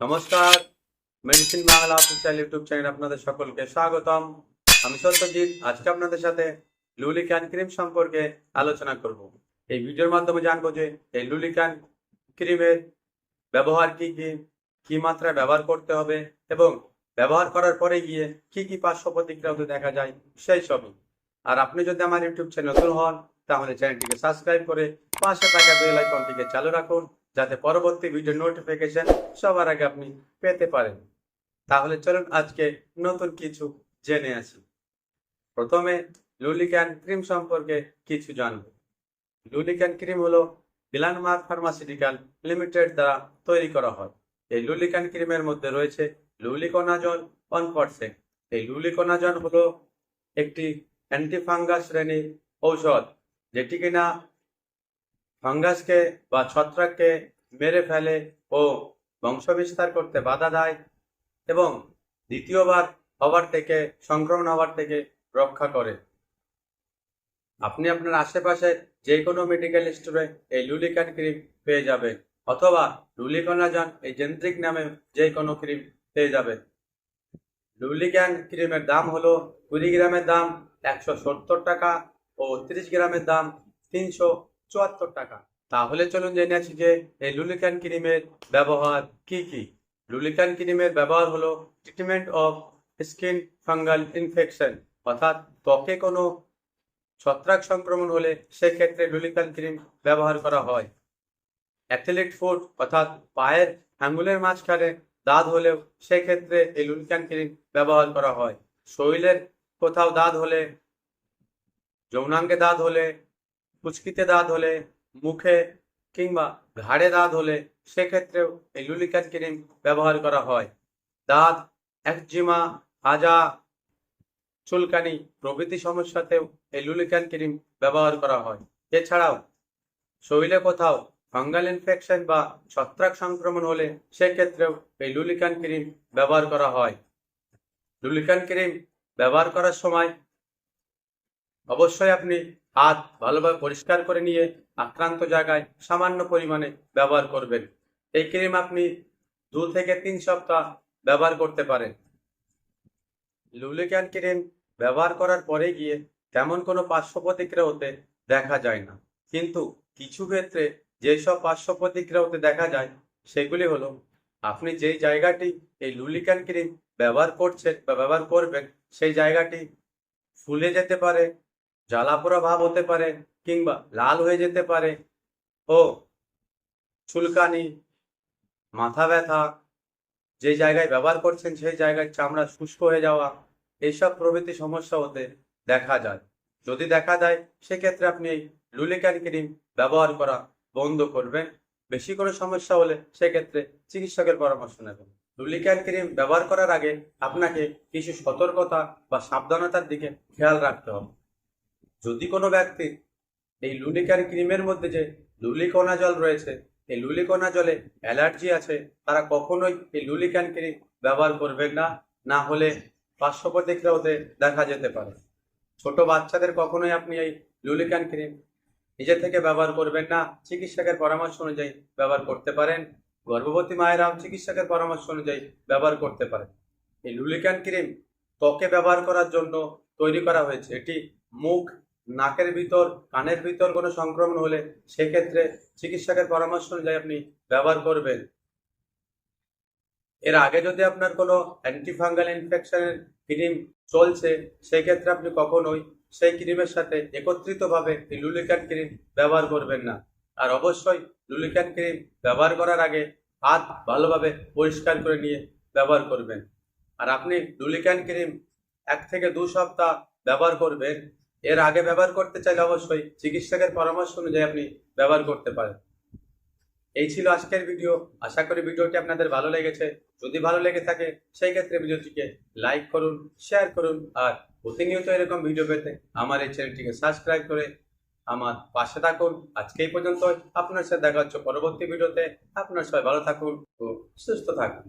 নমস্কার medicine Bangla official YouTube channel আপনাদের সকলকে স্বাগতম। আমি সত্যজিৎ, আজকে আপনাদের সাথে লুলিক্যান ক্রিম সম্পর্কে আলোচনা করব। এই ভিডিওর মাধ্যমে জানব যে এই লুলিক্যান ক্রিমের ব্যবহার কি কি কি মাত্রায় ব্যবহার করতে হবে এবং ব্যবহার করার পরে গিয়ে কি কি পার্শ্ব প্রতিক্রিয়া দেখা যায়, সেই সবই। আর আপনি যদি আমার ইউটিউব চ্যানেল নতুন হন, তাহলে চ্যানেলটিকে সাবস্ক্রাইব করে পাশে থাকা বেল আইকনটিকে চালু রাখুন। যাতে পরবর্তী ভিডিও নোটিফিকেশন সবার আগে আপনি পেতে পারেন। তাহলে চলুন আজকে নতুন কিছু জেনে আসি। প্রথমে লুলিক্যান ক্রিম সম্পর্কে কিছু জানব। লুলিক্যান ক্রিম হলো বিলানমার্ক ফার্মাসিউটিক্যাল লিমিটেড দ্বারা তৈরি করা হয়। এই লুলিক্যান ক্রিমের মধ্যে রয়েছে লুলিকোনাজল পার্সেন্ট এই লুলিকোনাজল হলো একটি অ্যান্টিফাঙ্গাস শ্রেণির ঔষধ, যেটি কিনা ফাঙ্গাসকে বা ছত্রাককে মেরে ফেলে ও বংশবিস্তার করতে বাধা দেয় এবং দ্বিতীয়বার হওয়ার থেকে, সংক্রমণ হওয়ার থেকে রক্ষা করে। আপনি আপনার আশেপাশে যে কোনো মেডিকেল স্টোরে এই লুলিকান ক্রিম পেয়ে যাবে অথবা লুলিকোনাজন এই জেন্ত্রিক নামে যে কোনো ক্রিম পেয়ে যাবে লুলিক্যান ক্রিমের দাম হলো কুড়ি গ্রামের দাম একশো সত্তর টাকা ও তিরিশ গ্রামের দাম তিনশো চুয়াত্তর টাকা। তাহলে চলুন জেনে আছি যে এই লুলিকান ক্রিমের ব্যবহার কি কি? লুলিক্যান ক্রিমের ব্যবহার হলো treatment of skin fungal infection অর্থাৎ ত্বকে কোনো ছত্রাক সংক্রমণ হলে সেক্ষেত্রে লুলিকান ক্রিম ব্যবহার করা হয়। অ্যাথলেট ফুট অর্থাৎ পায়ের আঙ্গুলের মাঝখানে দাঁত হলেও সেক্ষেত্রে এই লুলিকান ক্রিম ব্যবহার করা হয়। শরীরের কোথাও দাঁত হলে, যৌনাঙ্গে দাঁত হলে কুচকিতে দাঁত হলে মুখে কিংবা ঘাড়ে দাঁত হলে সেক্ষেত্রেও এই লুলিক্যান ক্রিম ব্যবহার করা হয়। দাঁত, একজিমা হাজা চুলকানি প্রভৃতি সমস্যাতেও এই লুলিক্যান ক্রিম ব্যবহার করা হয়। এছাড়াও, শরীরে কোথাও ফাঙ্গাল ইনফেকশন বা ছত্রাক সংক্রমণ হলে সেক্ষেত্রেও এই লুলিক্যান ক্রিম ব্যবহার করা হয়। লুলিকান ক্রিম ব্যবহার করার সময় অবশ্যই আপনি হাত ভালোভাবে পরিষ্কার করে নিয়ে আক্রান্ত জায়গায় সামান্য পরিমাণে ব্যবহার করবেন। এই ক্রিম আপনি দু থেকে তিন সপ্তাহ ব্যবহার করতে পারেন। লুলিক্যান ক্রিম ব্যবহার করার পরে গিয়ে তেমন কোনো পার্শ্ব প্রতিক্রিয়া হতে দেখা যায় না। কিন্তু কিছু ক্ষেত্রে যেসব পার্শ্ব প্রতিক্রিয়া হতে দেখা যায়, সেগুলি হলো আপনি যেই জায়গাটি এই লুলিক্যান ক্রিম ব্যবহার করছেন বা ব্যবহার করবেন, সেই জায়গাটি ফুলে যেতে পারে জ্বালাপোড়া ভাব হতে পারে কিংবা লাল হয়ে যেতে পারে। ও, চুলকানি, মাথা ব্যথা, যে জায়গায় ব্যবহার করছেন সেই জায়গায় চামড়া শুষ্ক হয়ে যাওয়া, এইসব প্রভৃতি সমস্যা হতে দেখা যায়। যদি দেখা যায়, সেক্ষেত্রে আপনি এই লুলিক্যান ক্রিম ব্যবহার করা বন্ধ করবেন। বেশি করে সমস্যা হলে সেক্ষেত্রে চিকিৎসকের পরামর্শ নেবেন। লুলিক্যান ক্রিম ব্যবহার করার আগে আপনাকে কিছু সতর্কতা বা সাবধানতার দিকে খেয়াল রাখতে হবে। যদি কোনো ব্যক্তি এই লুলিক্যান ক্রিমের মধ্যে যে লুলিকোনা জল রয়েছে, এই লুলিকোনা জলে অ্যালার্জি আছে, তারা কখনোই এই লুলিক্যান ক্রিম ব্যবহার করবেন না না হলে পার্শ্ব হতে দেখা যেতে পারে। ছোট বাচ্চাদের কখনোই আপনি এই লুলিক্যান ক্রিম নিজে থেকে ব্যবহার করবেন না, চিকিৎসকের পরামর্শ অনুযায়ী ব্যবহার করতে পারেন, গর্ভবতী মায়েরাও চিকিৎসকের পরামর্শ অনুযায়ী ব্যবহার করতে পারেন। এই লুলিক্যান ক্রিম ত্বকে ব্যবহার করার জন্য তৈরি করা হয়েছে। এটি মুখ নাকের ভিতর, কানের ভিতর কোনো সংক্রমণ হলে সেক্ষেত্রে চিকিৎসকের পরামর্শ অনুযায়ী আপনি ব্যবহার করবেন। এর আগে যদি আপনার কোনো অ্যান্টিফাঙ্গাল ইনফেকশনের ক্রিম চলছে, সেক্ষেত্রে আপনি কখনোই সেই ক্রিমের সাথে একত্রিতভাবে এই লুলিক্যান ক্রিম ব্যবহার করবেন না। আর অবশ্যই লুলিক্যান ক্রিম ব্যবহার করার আগে হাত ভালোভাবে পরিষ্কার করে নিয়ে ব্যবহার করবেন। আর আপনি লুলিক্যান ক্রিম এক থেকে দু সপ্তাহ ব্যবহার করবেন এর আগে ব্যবহার করতে চাইলে অবশ্যই চিকিৎসকের পরামর্শ অনুযায়ী আপনি ব্যবহার করতে পারেন। এই ছিল আজকের ভিডিও। আশা করি ভিডিওটি আপনাদের ভালো লেগেছে। যদি ভালো লেগে থাকে, সেই ক্ষেত্রে ভিডিওটিকে লাইক করুন, শেয়ার করুন আর প্রতিনিয়ত এরকম ভিডিও পেতে আমার এই চ্যানেলটিকে সাবস্ক্রাইব করে আমার পাশে থাকুন। আজকে এই পর্যন্ত। আপনার সাথে দেখা হচ্ছে পরবর্তী ভিডিওতে। আপনার সবাই ভালো থাকুন ও সুস্থ থাকুন।